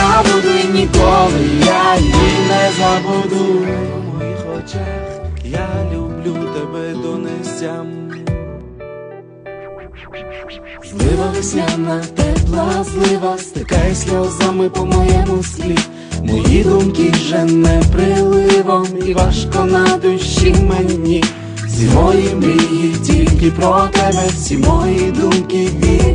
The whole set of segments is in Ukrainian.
Я буду і ніколи я її не забуду. В моїх очах я люблю тебе донестям. Злива весняна, тепла злива, стикай сльозами по моєму слі. Мої думки жене приливом, і важко на душі мені. Всі мої мрії тільки про тебе, всі мої думки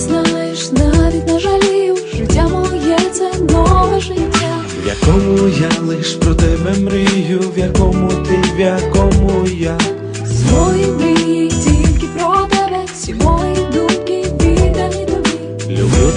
Знаєш, навіть не жалію, життя моє це нове життя. В якому я лиш про тебе мрію, в якому ти, в якому я. Свої мрії